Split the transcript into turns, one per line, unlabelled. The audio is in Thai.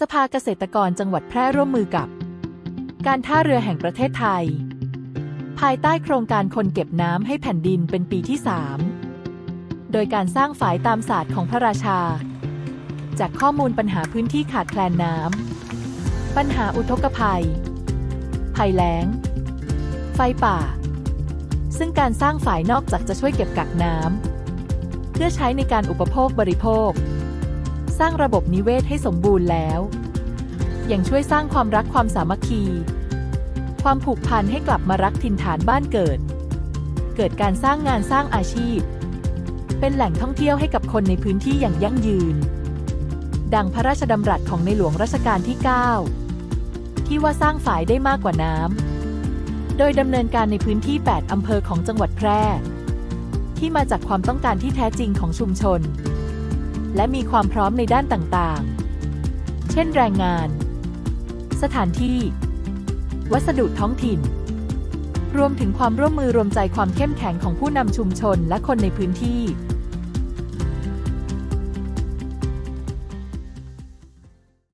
สภาเกษตรกรจังหวัดแพร่ร่วมมือกับ การท่าเรือแห่งประเทศไทย ภายใต้โครงการคนเก็บน้ำให้แผ่นดินเป็นปีที่ 3 โดยการสร้างฝายตามศาสตร์ของพระราชา จากข้อมูลปัญหาพื้นที่ขาดแคลนน้ำ ปัญหาอุทกภัย ภัยแล้ง ไฟป่า ซึ่งการสร้างฝายนอกจากจะช่วยเก็บกักน้ำ เพื่อใช้ในการอุปโภคบริโภค สร้างระบบนิเวศให้สมบูรณ์แล้ว ยังช่วยสร้างความรักความสามัคคี ความผูกพันให้กลับมารักถิ่นฐานบ้านเกิด เกิดการสร้างงานสร้างอาชีพ เป็นแหล่งท่องเที่ยวให้กับคนในพื้นที่อย่างยั่งยืน ดังพระราชดำรัสของในหลวงรัชกาลที่ 9 ที่ว่าสร้างฝายได้มากกว่าน้ำ โดยดำเนินการในพื้นที่ 8 อำเภอของจังหวัดแพร่ ที่มาจากความต้องการที่แท้จริงของชุมชน และมีความพร้อมในด้านต่างๆ เช่นแรงงาน สถานที่ วัสดุท้องถิ่น รวมถึงความร่วมมือรวมใจความเข้มแข็งของผู้นำชุมชนและคนในพื้นที่